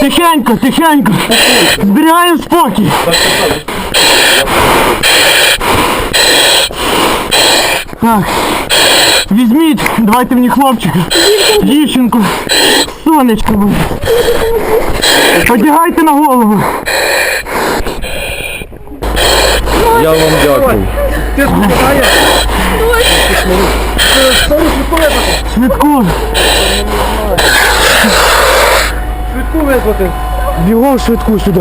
Тихенько, тихенько. Зберігаємо спокій. Так. Візьміть, давайте мені хлопчика. Дівчинку. Сонечко буде. Одягайте на голову. Я вам дякую. Швидку. Швидку визвати. Бігом швидку сюди.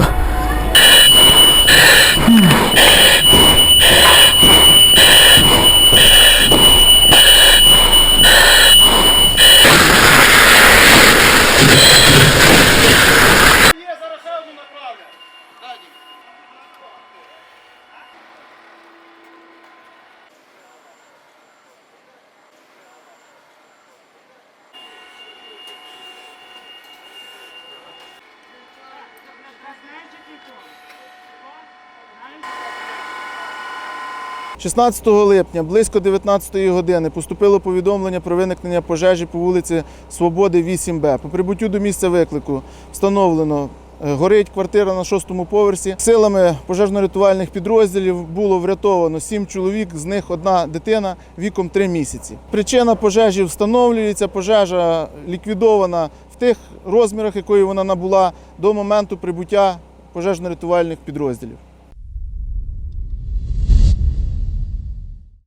16 липня близько 19 години поступило повідомлення про виникнення пожежі по вулиці Свободи 8Б. По прибуттю до місця виклику встановлено. е, Горить квартира на шостому поверсі. Силами пожежно-рятувальних підрозділів було врятовано сім чоловік, з них одна дитина віком 3 місяці. Причина пожежі встановлюється. Пожежа ліквідована в тих розмірах, якої вона набула до моменту прибуття пожежно-рятувальних підрозділів.